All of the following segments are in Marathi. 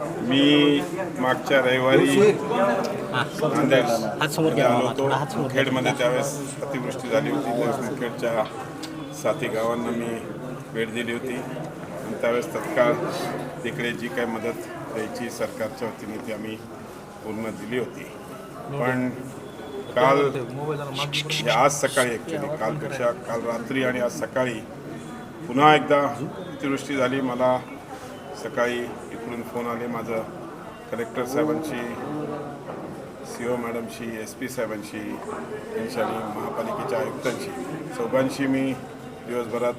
मी मागच्या रविवारी नांदेड आलो हात. मुखेडमध्ये त्यावेळेस अतिवृष्टी झाली होती. त्यावेळेस मुखेडच्या साथी गावांना मी भेट दिली होती. आणि त्यावेळेस तत्काळ तिकडे जी काही मदत द्यायची सरकारच्या वतीने ती आम्ही पूर्ण दिली होती. पण काल आज सकाळी ॲक्च्युली कालपेक्षा काल रात्री आणि आज सकाळी पुन्हा एकदा अतिवृष्टी झाली. मला सकाळी इकडून फोन आले माझं कलेक्टर साहेबांशी सी ओ मॅडमशी एस पी साहेबांशी यांची आणि महापालिकेच्या आयुक्तांशी. चौघांशी मी दिवसभरात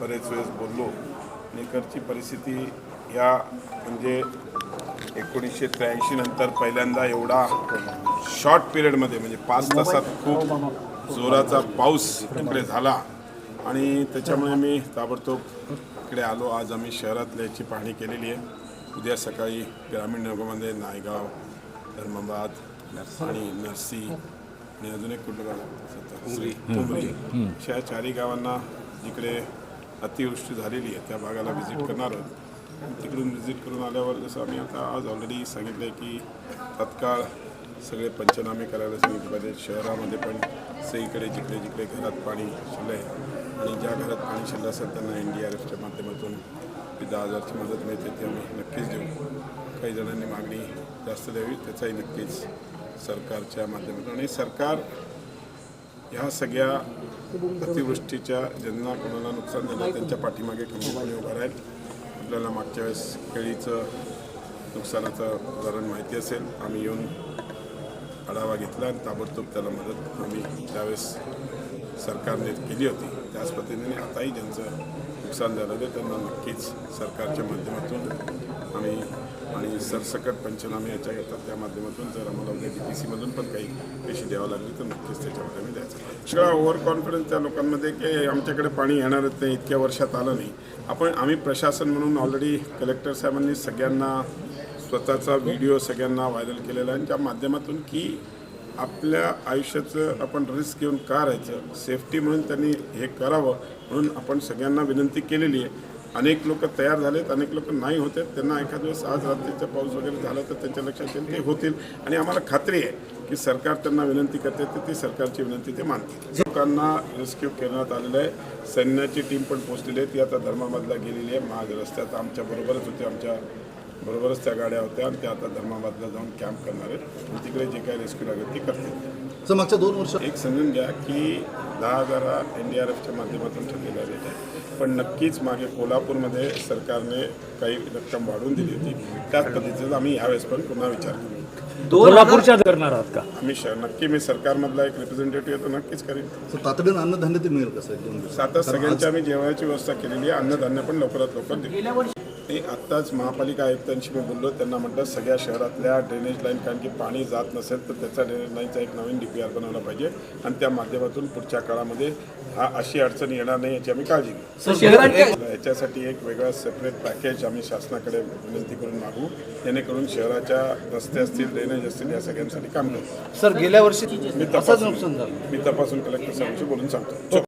बरेच वेळेस बोललो आणि इकडची परिस्थिती या म्हणजे एकोणीसशे त्र्याऐंशी नंतर पहिल्यांदा एवढा शॉर्ट पिरियडमध्ये म्हणजे पाच तासात खूप जोराचा पाऊस इकडे झाला. आणि त्याच्यामुळे मी ताबडतोब इकडे आलो. आज आम्ही शहरातल्या याची पाहणी केलेली आहे. उद्या सकाळी ग्रामीण भागामध्ये नायगाव धर्माबाद आणि नरसी आणि अजून एक कुठलं गाव? तुंबरी अशा चारही गावांना जिकडे अतिवृष्टी झालेली आहे. त्या भागाला व्हिजिट करणार आहोत. तिकडून व्हिजिट करून आल्यावर जसं आम्ही आता आज ऑलरेडी सांगितलं आहे की तत्काळ सगळे पंचनामे करायला सांगितले पाहिजे शहरामध्ये पण सगळीकडे जिकडे जिकडे घरात पाणी शिरलं आहे आणि ज्या घरात पाणी शिरलं असेल त्यांना एन डी आर एफच्या माध्यमातून दहा हजारची मदत मिळते ती आम्ही नक्कीच देऊ. काही जणांनी मागणी जास्त द्यावी त्याचाही नक्कीच सरकारच्या माध्यमातून. आणि सरकार ह्या सगळ्या अतिवृष्टीच्या ज्यांना कोणाला नुकसान झालं त्यांच्या पाठीमागे खंबीरपणे उभा राहील. आपल्याला मागच्या वेळेस केळीचं नुकसानाचं उदाहरण माहिती असेल. आम्ही येऊन आढावा घेतला आणि ताबडतोब त्याला मदत आम्ही त्यावेळेस सरकारने केली होती. त्याच पद्धतीने आताही ज्यांचं नुकसान झालेलं आहे त्यांना नक्कीच सरकारच्या माध्यमातून आम्ही आणि सरसकट पंचनामे याच्या येतात. त्या माध्यमातून जर आम्हाला डी पी सीमधून पण काही पैसे द्यावं लागले तर नक्कीच त्याच्यामध्ये आम्ही द्यायचं सगळा ओव्हर कॉन्फिडन्स त्या लोकांमध्ये की आमच्याकडे पाणी येणारच नाही इतक्या वर्षात आलं नाही. आपण आम्ही प्रशासन म्हणून ऑलरेडी कलेक्टर साहेबांनी सगळ्यांना स्वतःचा व्हिडिओ सगळ्यांना व्हायरल केलेला आहे आणि त्या माध्यमातून की आपल्या आयुष्याचं आपण रिस्क घेऊन का राहायचं? सेफ्टी म्हणून त्यांनी हे करावं म्हणून आपण सगळ्यांना विनंती केलेली आहे. अनेक लोक तयार झालेत अनेक लोक नाही होते. त्यांना एखाद दिवस आज रात्रीचा पाऊस वगैरे झाला तर त्यांच्या लक्षात येईल ते होतील. आणि आम्हाला खात्री आहे की सरकार त्यांना विनंती करते तर ती सरकारची विनंती ते मानते लोकांना रेस्क्यू करण्यात आलेलं आहे. सैन्याची टीम पण पोहोचलेली आहे ती आता धर्मामधला गेलेली आहे. महाग रस्त्यात आमच्या बरोबरच होते. आमच्या बरोबरच त्या गाड्या होत्या आणि त्या आता धर्माबादला जाऊन कॅम्प करणार आहेत. तिकडे जे काही रेस्क्यू लागेल ते करतील. सर मागच्या दोन वर्षात एक समजून घ्या की दहा हजारा एन डी आर एफच्या माध्यमातून ठरलेल्या आहेत पण नक्कीच मागे कोल्हापूरमध्ये सरकारने काही रक्कम वाढवून दिली होती. त्याच पद्धतीचा आम्ही यावेळेस पण पुन्हा विचार करू. कोल्हापूरच्या करणार आहात का? आम्ही श नक्की मी सरकारमधला एक रिप्रेझेंटेटिव्ह येतो नक्कीच करेन तातडीनं अन्नधान्य ते मिळेल कसं? आता सगळ्यांची आम्ही जेवणाची व्यवस्था केलेली आहे. अन्नधान्य पण लवकरात लवकर आणि आत्ताच महापालिका आयुक्तांशी मी बोललो. त्यांना म्हटलं सगळ्या शहरातल्या ड्रेनेज लाईन कारण की पाणी जात नसेल तर त्याचा ड्रेनेज लाईनचा एक नवीन डी पी आर बनवला पाहिजे आणि त्या माध्यमातून पुढच्या काळामध्ये हा अशी अडचण येणार नाही याची आम्ही काळजी घेऊ. याच्यासाठी एक वेगळा सेपरेट पॅकेज आम्ही शासनाकडे विनंती करून मागू. जेणेकरून शहराच्या रस्ते असतील ड्रेनेज असतील या सगळ्यांसाठी काम करू. सर गेल्या वर्षी मी तपासून मी तपासून कलेक्टर साहेबांशी बोलून सांगतो.